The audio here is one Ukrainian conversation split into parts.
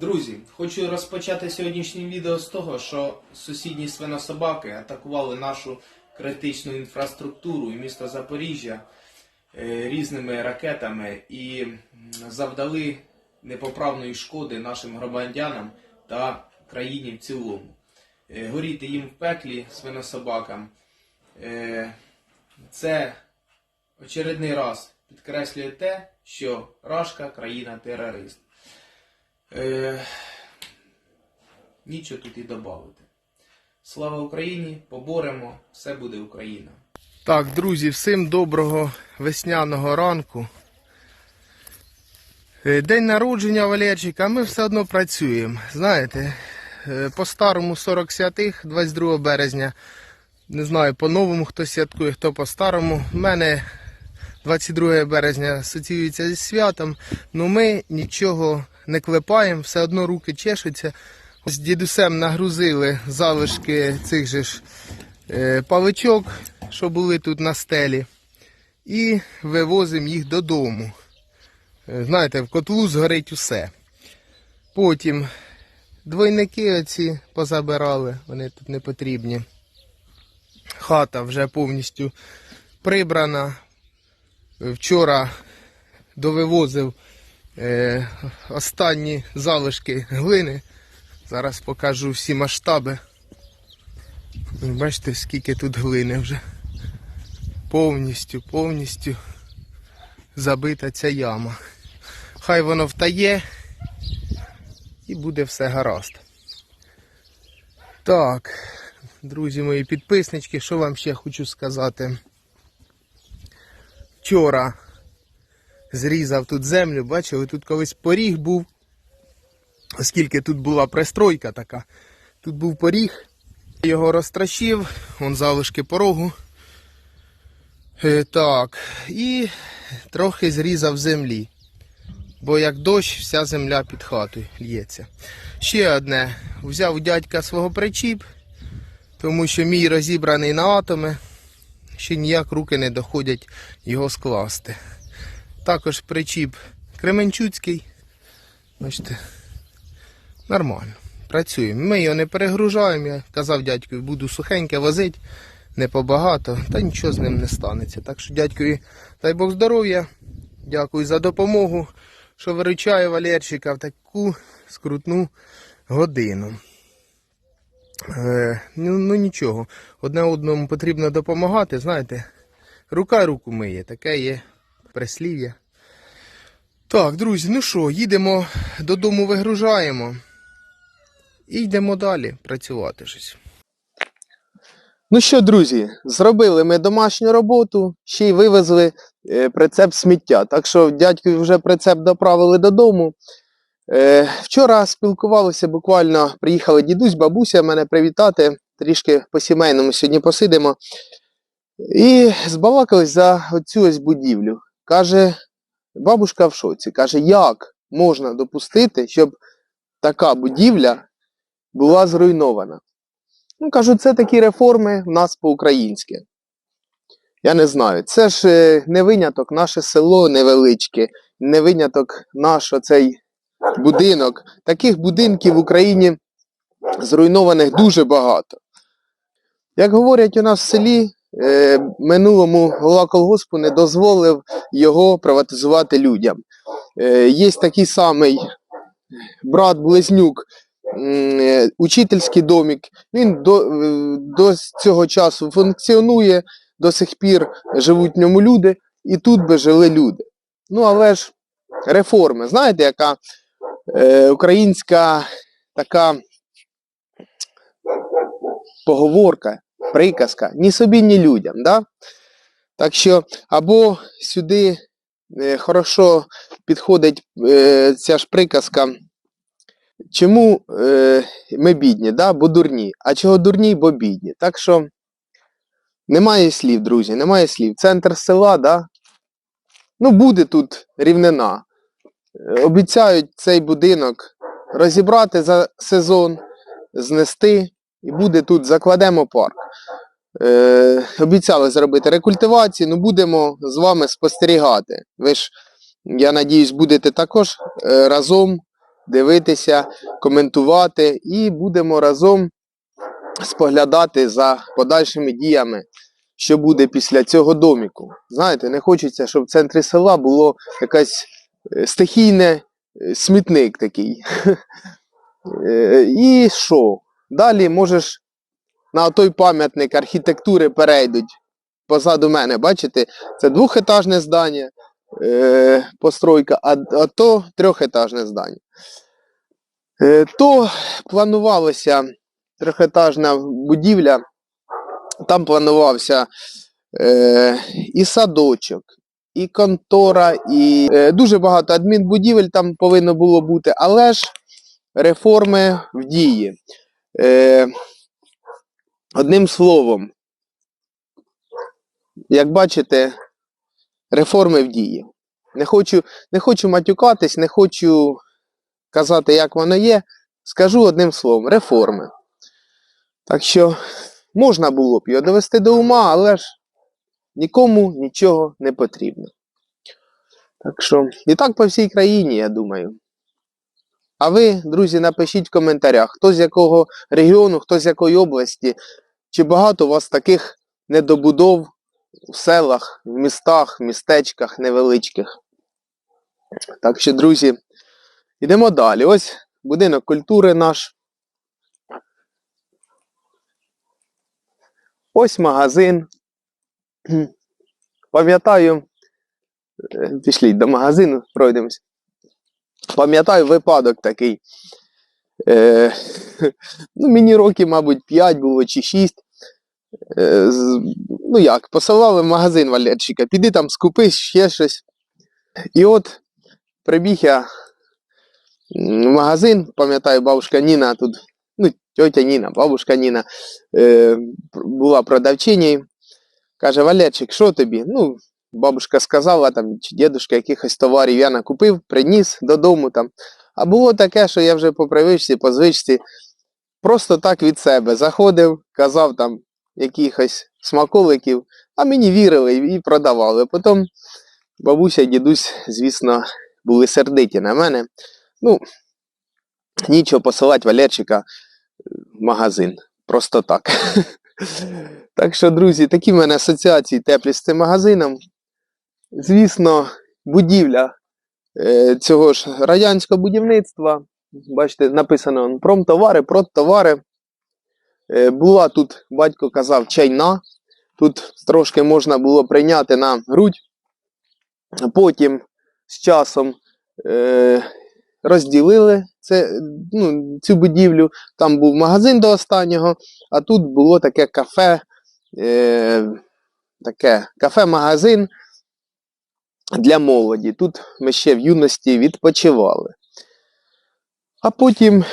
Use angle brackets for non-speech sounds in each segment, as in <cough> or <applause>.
Друзі, хочу розпочати сьогоднішнє відео з того, що сусідні свинособаки атакували нашу критичну інфраструктуру і місто Запоріжжя е, різними ракетами і завдали непоправної шкоди нашим громадянам та країні в цілому. Е, Горіти їм в пеклі свинособакам. Е, Це очередний раз підкреслює те, що Рашка країна-терорист. Е, нічого тут і додати. Слава Україні! Поборемо, все буде Україна. Так, друзі, всім доброго весняного ранку. Е, День народження Валерчика, ми все одно працюємо. Знаєте, е, по старому 40 святих, 22 березня. Не знаю, по-новому хто святкує, хто по старому. У мене 22 березня асоціюється зі святом, але ми нічого не клепаємо, все одно руки чешуться. З дідусем нагрузили залишки цих же ж е, паличок, що були тут на стелі, і вивозимо їх додому. Е, Знаєте, в котлу згорить усе. Потім двойники оці позабирали, вони тут не потрібні. Хата вже повністю прибрана. Вчора довивозив е, останні залишки глини. Зараз покажу всі масштаби. Бачите, скільки тут глини вже. Повністю, повністю забита ця яма. Хай воно втає і буде все гаразд. Так, друзі мої підписнички, що вам ще хочу сказати. Вчора зрізав тут землю, бачили, тут колись поріг був. Оскільки тут була пристройка така, тут був поріг, його розтращив, вон залишки порогу. Е, так, і трохи зрізав землі. Бо як дощ, вся земля під хатою лється. Ще одне. Взяв дядька свого причіп, тому що мій розібраний на атоми, ще ніяк руки не доходять його скласти. Також причіп Кременчуцький. Бачите, Нормально. Працюємо. Ми його не перегружаємо. Я казав дядькові, буду сухеньке возити, не побагато, та нічого з ним не станеться. Так що дядькові, дай Бог здоров'я. Дякую за допомогу, що виручає Валерчика в таку скрутну годину. Е, ну, ну нічого. Одне одному потрібно допомагати, знаєте. Рука руку миє, таке є прислів'я. Так, друзі, ну що, їдемо додому, вигружаємо. І йдемо далі працювати щось. Ну що, друзі, зробили ми домашню роботу, ще й вивезли е, прицеп сміття. Так що дядькові вже прицеп доправили додому. Е, вчора спілкувалися буквально, приїхали дідусь, бабуся мене привітати. Трішки по-сімейному сьогодні посидимо. І збалакались за оцю ось будівлю. Каже, бабушка в шоці. Каже, як можна допустити, щоб така будівля була зруйнована. Ну, кажу, це такі реформи в нас по-українськи. Я не знаю. Це ж е, не виняток, наше село невеличке, не виняток наш оцей будинок. Таких будинків в Україні зруйнованих дуже багато. Як говорять у нас в селі, минулому голова колгоспу не дозволив його приватизувати людям. Е, є такий самий брат-близнюк е, учительський домик. Він до, е, до цього часу функціонує, до сих пір живуть в ньому люди, і тут би жили люди. Ну, але ж реформи. Знаєте, яка е, українська така поговорка, приказка, ні собі, ні людям. Да? Так що, або сюди е, хорошо підходить е, ця ж приказка. Чому е, ми бідні, да? бо дурні. А чого дурні, бо бідні. Так що немає слів, друзі, немає слів. Центр села, да? ну буде тут рівнина. Е, Обіцяють цей будинок розібрати за сезон, знести, і буде тут, закладемо парк. Е, обіцяли зробити рекультивацію, ну будемо з вами спостерігати. Ви ж, я надіюсь, будете також е, разом дивитися, коментувати і будемо разом споглядати за подальшими діями, що буде після цього доміку. Знаєте, не хочеться, щоб в центрі села було якась е, стихійне е, смітник такий. <laughs> І що? Далі можеш на той пам'ятник архітектури перейдуть позаду мене. Бачите, це двохетажне здання, е, постройка, а, а то трьохетажне здання. Е, то планувалося трьохетажна будівля, там планувався е, і садочок, і контора, і е, дуже багато адмінбудівель там повинно було бути, але ж реформи в дії. Е, одним словом, як бачите, реформи в дії. Не хочу, не хочу матюкатись, не хочу казати, як воно є. Скажу одним словом, реформи. Так що можна було б його довести до ума, але ж нікому нічого не потрібно. Так що, і так по всій країні, я думаю. А ви, друзі, напишіть в коментарях, хто з якого регіону, хто з якої області, чи багато у вас таких недобудов в селах, в містах, містечках невеличких. Так що, друзі, йдемо далі. Ось будинок культури наш. Ось магазин. Пам'ятаю, е, пішліть до магазину, пройдемось. Пам'ятаю випадок такий. Е, <laughs> ну, мені років, мабуть, 5 було чи 6. Е, ну як, посилали в магазин Валерчика, піди там скупи ще щось. І от прибіг я в магазин, пам'ятаю, бабушка Ніна тут, ну, тьотя Ніна, бабушка Ніна е, була продавчинею. Каже, Валерчик, що тобі? Ну, бабушка сказала там, чи дідушка якихось товарів я накупив, приніс додому там. А було таке, що я вже по привичці, по звичці, просто так від себе заходив, казав там якихось смаколиків, а мені вірили і і продавали. Потім бабуся, дідусь, звісно, були сердиті на мене. Ну, нічого посилати Валерчика в магазин. Просто так. <laughs> Так що, друзі, такі в мене асоціації теплі з цим магазином. Звісно, будівля е, цього ж радянського будівництва. Бачите, написано промтовари, продтовари. Е, була тут, батько казав, чайна. Тут трошки можна було прийняти на грудь. Потім з часом е, розділили це, ну, цю будівлю. Там був магазин до останнього, а тут було таке кафе, таке кафе-магазин для молоді. Тут ми ще в юності відпочивали. А потім,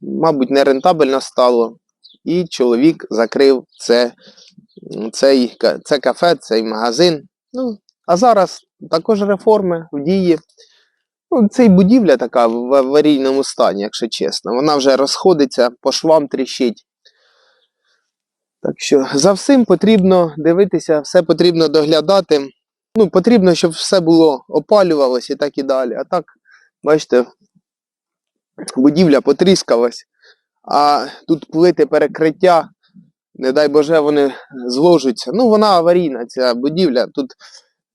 мабуть, нерентабельно стало, і чоловік закрив це, цей, це кафе, цей магазин. Ну, а зараз також реформи в дії. Ну, це й будівля така в аварійному стані, якщо чесно. Вона вже розходиться, по швам тріщить. Так що за всім потрібно дивитися, все потрібно доглядати. Ну, потрібно, щоб все було опалювалося і так і далі. А так, бачите, будівля потріскалась, а тут плити перекриття, не дай Боже, вони зложаться. Ну, вона аварійна, ця будівля, тут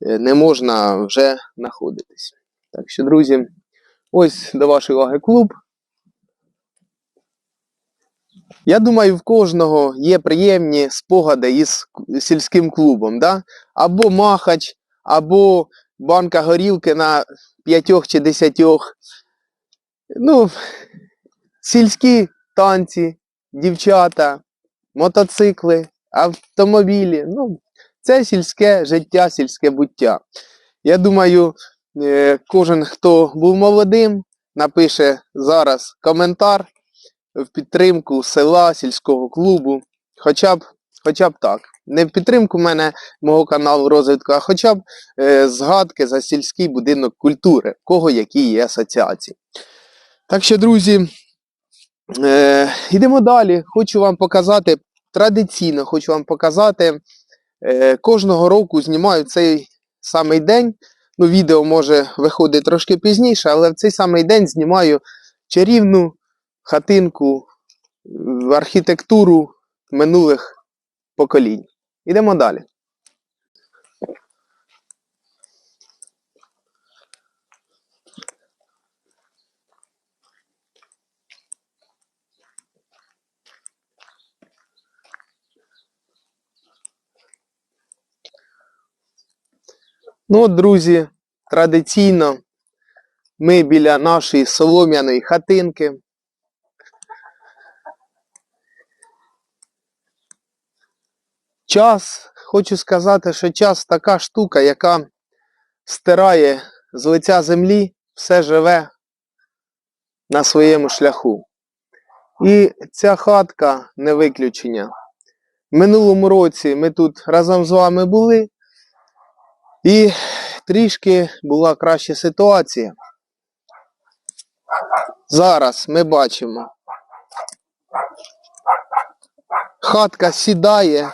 е, не можна вже знаходитись. Так що, друзі, ось до вашої уваги клуб. Я думаю, в кожного є приємні спогади із сільським клубом. Да? Або махач, або банка горілки на п'ятьох чи десятьох. Ну, сільські танці, дівчата, мотоцикли, автомобілі. Ну, це сільське життя, сільське буття. Я думаю, е, кожен, хто був молодим, напише зараз коментар в підтримку села, сільського клубу. Хоча б, хоча б так. Не в підтримку мене, мого каналу розвитку, а хоча б е, згадки за сільський будинок культури, в кого які є асоціації. Так що, друзі, е, йдемо далі. Хочу вам показати, традиційно хочу вам показати, е, кожного року знімаю цей самий день, Ну, відео може виходить трошки пізніше, але в цей самий день знімаю чарівну хатинку, в архітектуру минулих поколінь. Ідемо далі. Ну, от, друзі, традиційно ми біля нашої солом'яної хатинки. Час, хочу сказати, що час така штука, яка стирає з лиця землі все живе на своєму шляху. І ця хатка не виключення. Минулому році ми тут разом з вами були, і трішки була краща ситуація. Зараз ми бачимо. Хатка сідає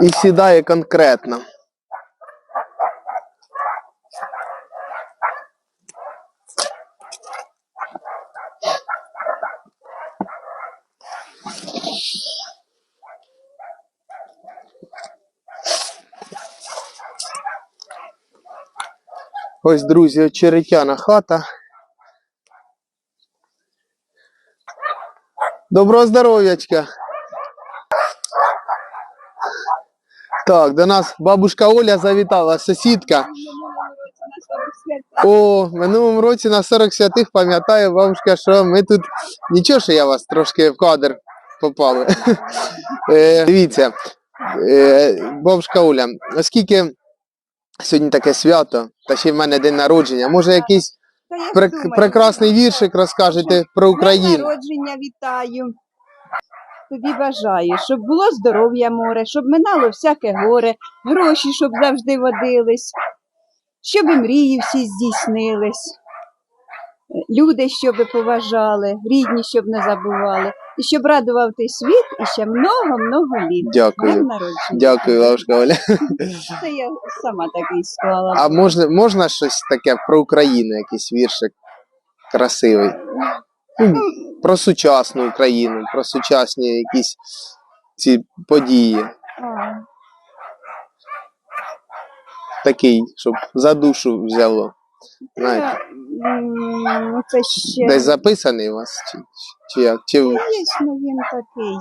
і сідає конкретно. Ось, друзі, очеретяна хата. Доброго здоров'ячка. Так, до нас бабушка Оля завітала, сусідка. О, в минулому році на 40 святих пам'ятаю, бабушка, що ми тут. Нічого, що я вас трошки в кадр попали. <laughs> Е, Дивіться, е, бабушка Оля, оскільки сьогодні таке свято, та ще в мене день народження, може якийсь прекрасний віршик розкажете про День Україну? народження вітаю. Тобі бажаю, щоб було здоров'я море, щоб минало всяке горе, гроші, щоб завжди водились, щоб і мрії всі здійснились, люди, щоб поважали, рідні, щоб не забували, і щоб радував той світ і ще много-много літ. Дякую. Дякую, бабушка Оля. Це я сама такий склала. А можна, можна щось таке про Україну, якийсь віршик красивий? Ну, Про сучасну Україну, про сучасні якісь ці події. Такий, щоб за душу взяло. Знаєте, це, ще... десь записаний у вас? Чи, чи як? Чи... Дійсно, він такий.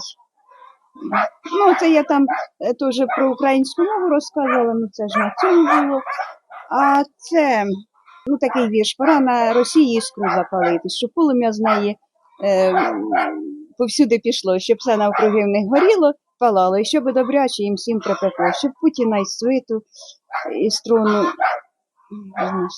Ну, це я там е, теж про українську мову розказувала, ну це ж на цьому було. А це ну, такий вірш, пора на Росії іскру запалити, щоб полум'я з неї повсюди пішло, щоб все навкруги в них горіло, палало, і щоб добряче їм всім припекло, щоб Путіна і свиту, і струну.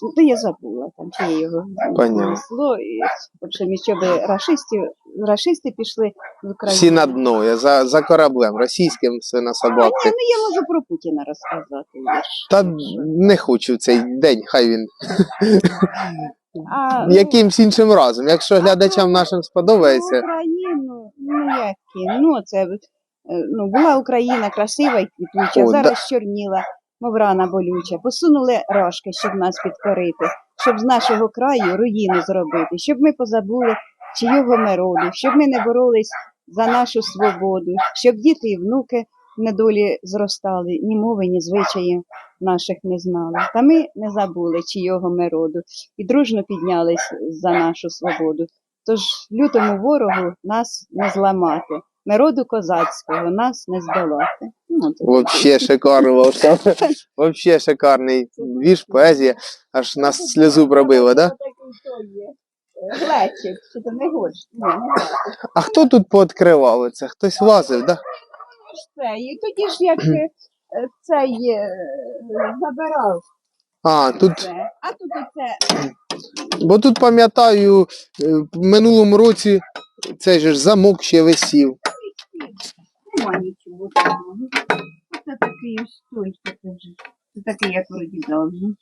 Ну, Та я забула там, чи я його Понятно. і в щоб рашистів, рашисти пішли в Україну. Всі на дно, я за, за кораблем, російським А, ні, свинособаки. ну я можу про Путіна розказати. Та не хочу в цей день, хай він А, ну, якимсь іншим разом. Якщо глядачам нашим сподобається, Україну, ну які, ну це е, ну, була Україна красива і квітуча, О, зараз чорніла, мов рана болюча. Посунули рожки, щоб нас підкорити, щоб з нашого краю руїну зробити, щоб ми позабули чийого ми роду, щоб ми не боролись за нашу свободу, щоб діти і внуки недолі зростали, ні мови, ні звичаїв наших не знали. Та ми не забули чийого ми роду і дружно піднялись за нашу свободу. Тож лютому ворогу нас не зламати, народу козацького нас не здолати. Ну, Вообще шикарно. Вообще шикарний вірш, поезія. Аж нас сльозу пробило, да? Глечик, чи то не горш? А хто тут пооткривав це? Хтось лазив, да? Це, і тоді ж як е, цей е, забирав А, тут, це. А тут оце бо тут пам'ятаю, е, в минулому році цей же ж замок ще висів. нема нічого такого. Це такий ось той, що це вже. Це такий, як вроді давно.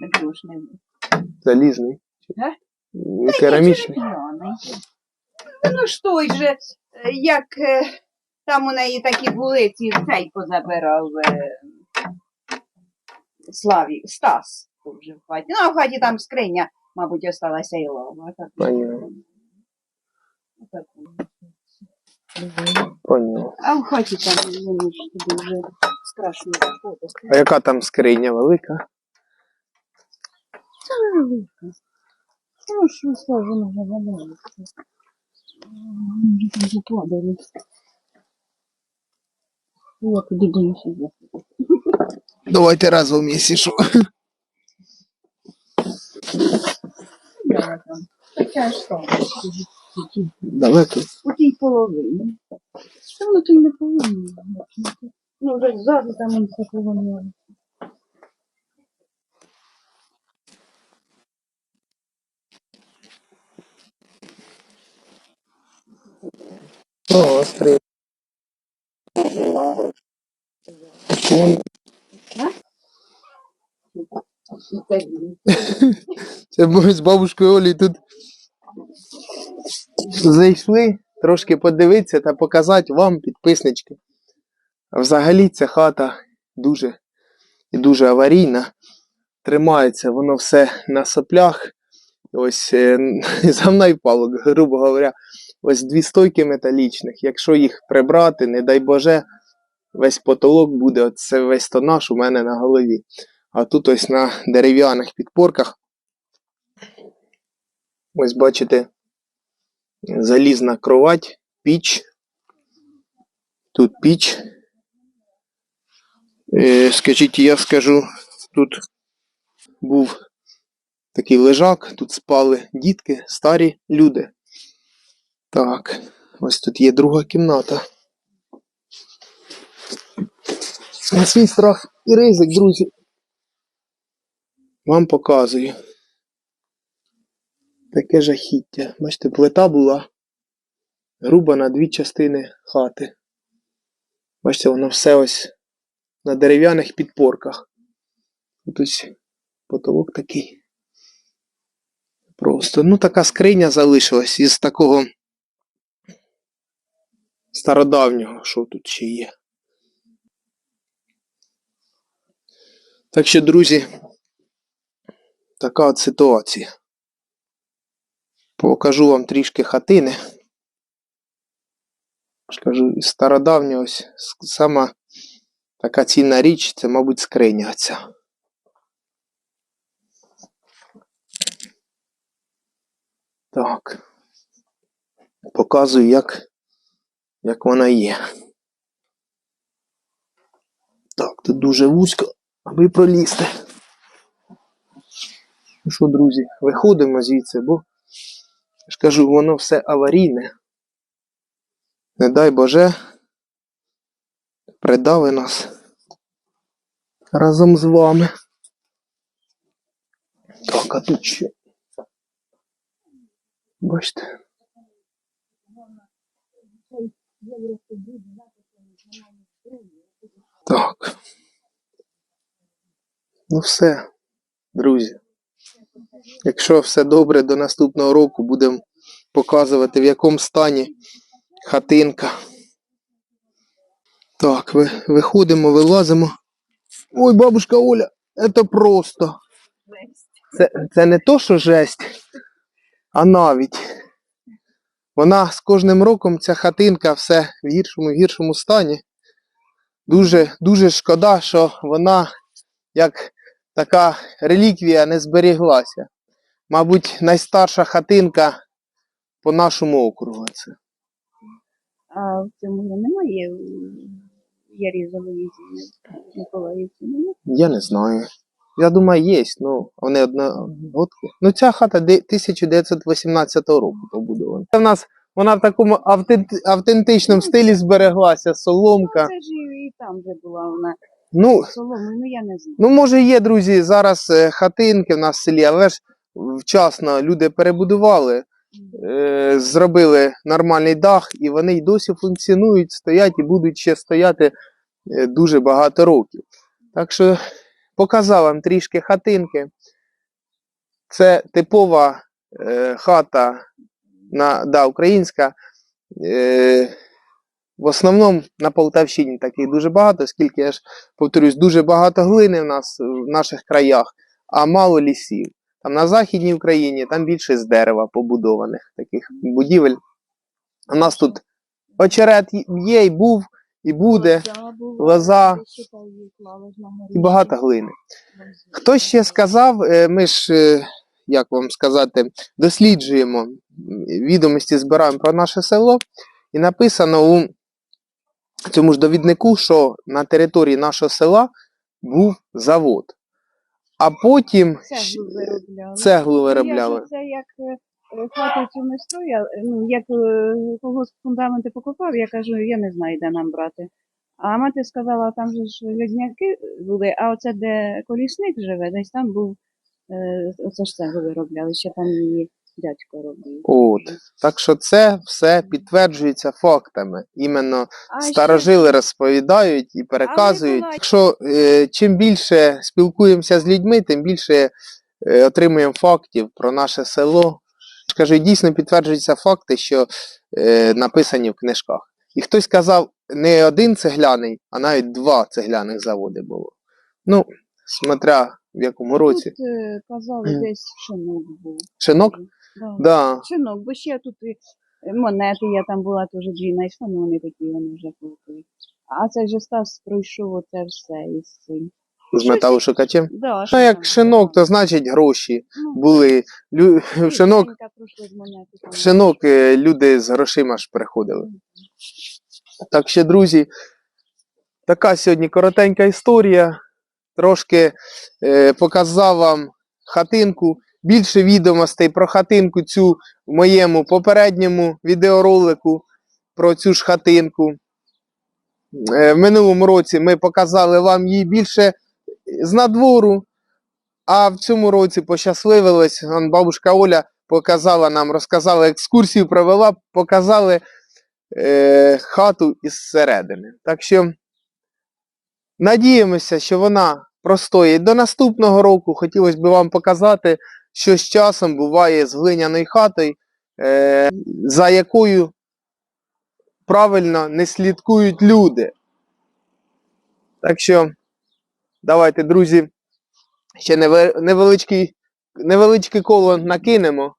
Такий уж не Залізний. Е, Керамічний. Череп'яний. Ну ж той же, е, як е, там у неї такі були, ці цей позабирав. е, Славі, Стас був вже в хаті. Ну, а в хаті там скриня, мабуть, осталася і лова. Понятно. А в хаті там ж вже страшно. А яка там скриня велика? Це велика. Ну, що валяється. Вони вже там западали. Я боюся заходити. Давайте разом. Я. Така ж там. Далеко. У тій половині. Та воно то й не повинно. Ну, вже ззаду там он все полонило. О, скриня. Це. Ми з бабушкою Олі тут зайшли трошки подивитися та показати вам, підписнички. Взагалі ця хата дуже і дуже аварійна. Тримається воно все на соплях. Ось е, <laughs> замна і палок, грубо говоря, ось дві стойки металічних. Якщо їх прибрати, не дай Боже, весь потолок буде, оце весь тонаж у мене на голові. А тут ось на дерев'яних підпорках Ось бачите, залізна кровать, піч. Тут піч. Е, скажіть, я скажу, тут був такий лежак, тут спали дітки, старі люди. Так, ось тут є друга кімната. На свій страх і ризик, друзі. Вам показую. Таке жахіття. Бачите, плита була груба на дві частини хати. Бачите, воно все ось на дерев'яних підпорках. Тут ось потолок такий. Просто. Ну, така скриня залишилась із такого стародавнього, що тут ще є. Так що, друзі, така от ситуація. Покажу вам трішки хатини. Скажу, із стародавнього ось сама така цінна річ, це, мабуть, скриня ця. Так. Показую, як, як вона є. Так, тут дуже вузько, аби пролізти. Ну що, друзі, виходимо звідси, бо я ж кажу, воно все аварійне. Не дай Боже, придави нас разом з вами. Так, а тут що? Бачите? Так. Ну все, друзі. Якщо все добре, до наступного року будемо показувати, в якому стані хатинка. Так, ви, виходимо, вилазимо. Ой, бабушка Оля, це просто. Це, це не то, що жесть, а навіть. Вона з кожним роком, ця хатинка, все в гіршому гіршому стані. Дуже, дуже шкода, що вона як така реліквія не зберіглася. Мабуть, найстарша хатинка по нашому округу. Це. А в цьому вже немає у Ярізової Миколаївці. Немає? Я не знаю. Я думаю, є, ну вони одногодки. Ну ця хата 1918 року побудована. Це в нас вона в такому автент- автентичному стилі збереглася, соломка. Це ж і там вже була вона Ну, соломою, ну я не знаю. ну може є, друзі, зараз е, хатинки в нас в селі, але ж вчасно люди перебудували, е, зробили нормальний дах, і вони й досі функціонують, стоять і будуть ще стояти е, дуже багато років. Так що показав вам трішки хатинки. Це типова е, хата на, да, українська. Е, В основному на Полтавщині таких дуже багато, оскільки я ж повторюсь, дуже багато глини в нас в наших краях, а мало лісів. Там на Західній Україні там більше з дерева побудованих таких будівель. У нас тут очерет є, і був, і буде, Лоза і багато глини. Хто ще сказав, е, ми ж, е, як вам сказати, досліджуємо відомості, збираємо про наше село, і написано у цьому ж довіднику, що на території нашого села був завод. А потім Цеглу виробляли. цеглу Ну, виробляли. це як е, цю не строя, ну як е, когось фундаменти покупав, я кажу, я не знаю, де нам брати. А мати сказала, там же ж льодняки були, а оце де колісник живе, десь там був, е, оце ж цеглу виробляли, ще там її дядько робив. От. Так що це все підтверджується фактами. Іменно А ще- старожили розповідають і переказують. була- Якщо е, чим більше спілкуємося з людьми, тим більше е, отримуємо фактів про наше село. Скажу, дійсно підтверджуються факти, що е, написані в книжках. І хтось казав, не один цегляний, а навіть два цегляних заводи було. Ну, смотря в якому році. Тут е, казали, десь шинок був. Шинок? Да. Да. Шинок, бо ще тут і монети, я там була теж дві знайшла, ну вони такі вони вже були. А цей же Стас пройшов оце все із цим. З металошукачем. Да, Ну, як шинок, то значить гроші Ну, були. Лю... <laughs> В шинок, в шинок е, люди з грошима ж приходили. Так що, друзі, така сьогодні коротенька історія. Трошки е, показав вам хатинку. Більше відомостей про хатинку цю в моєму попередньому відеоролику про цю ж хатинку. Е, в минулому році ми показали вам її більше з надвору, а в цьому році пощасливилось. Бабушка Оля показала нам, розказала екскурсію, провела, показали е, хату із середини. Так що надіємося, що вона простоїть до наступного року. Хотілося б вам показати, що з часом буває з глиняною хатою, е, за якою правильно не слідкують люди. Так що, давайте, друзі, ще неве- невеличкий, невеличке коло накинемо.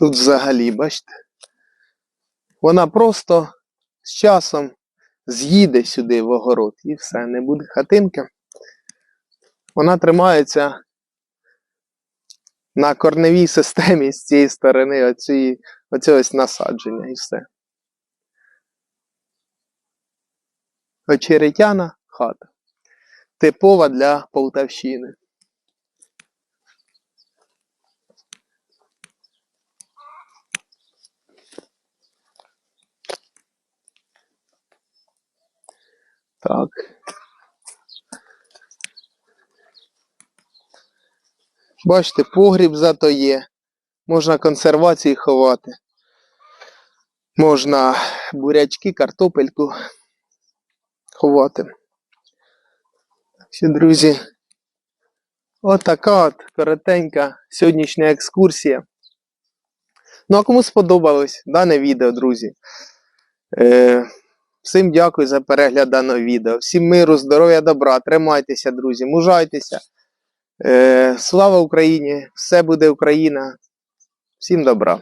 Тут взагалі, бачите? Вона просто з часом з'їде сюди в огород і все, не буде хатинки. Вона тримається на корневій системі з цієї сторони оцього ось насадження і все. Очеретяна хата. Типова для Полтавщини. Так. Бачите, погріб зато є. Можна консервації ховати. Можна бурячки, картопельку ховати. Що, друзі, отака от коротенька сьогоднішня екскурсія. Ну, а кому сподобалось дане відео, друзі? Е, Всім дякую за перегляд даного відео. Всім миру, здоров'я, добра. Тримайтеся, друзі, мужайтеся. Е, слава Україні! Все буде Україна. Всім добра.